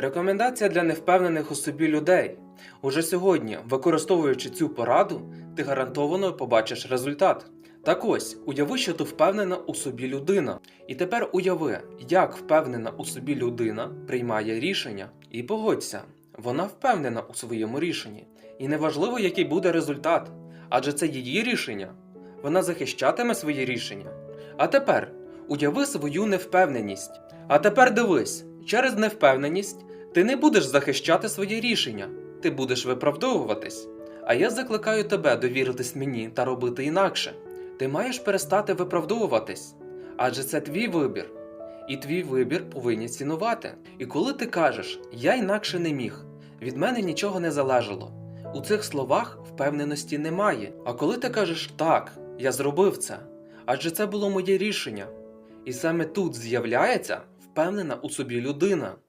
Рекомендація для невпевнених у собі людей. Уже сьогодні, використовуючи цю пораду, ти гарантовано побачиш результат. Так ось, уяви, що ти впевнена у собі людина. І тепер уяви, як впевнена у собі людина приймає рішення. І погодься, вона впевнена у своєму рішенні. І неважливо, який буде результат, адже це її рішення. Вона захищатиме свої рішення. А тепер уяви свою невпевненість. А тепер дивись, через невпевненість ти не будеш захищати свої рішення, ти будеш виправдовуватись. А я закликаю тебе довіритись мені та робити інакше. Ти маєш перестати виправдовуватись, адже це твій вибір, і твій вибір повинні цінувати. І коли ти кажеш Я інакше не міг, від мене нічого не залежало. У цих словах впевненості немає. А коли ти кажеш так, я зробив це, адже це було моє рішення. І саме тут з'являється впевнена у собі людина.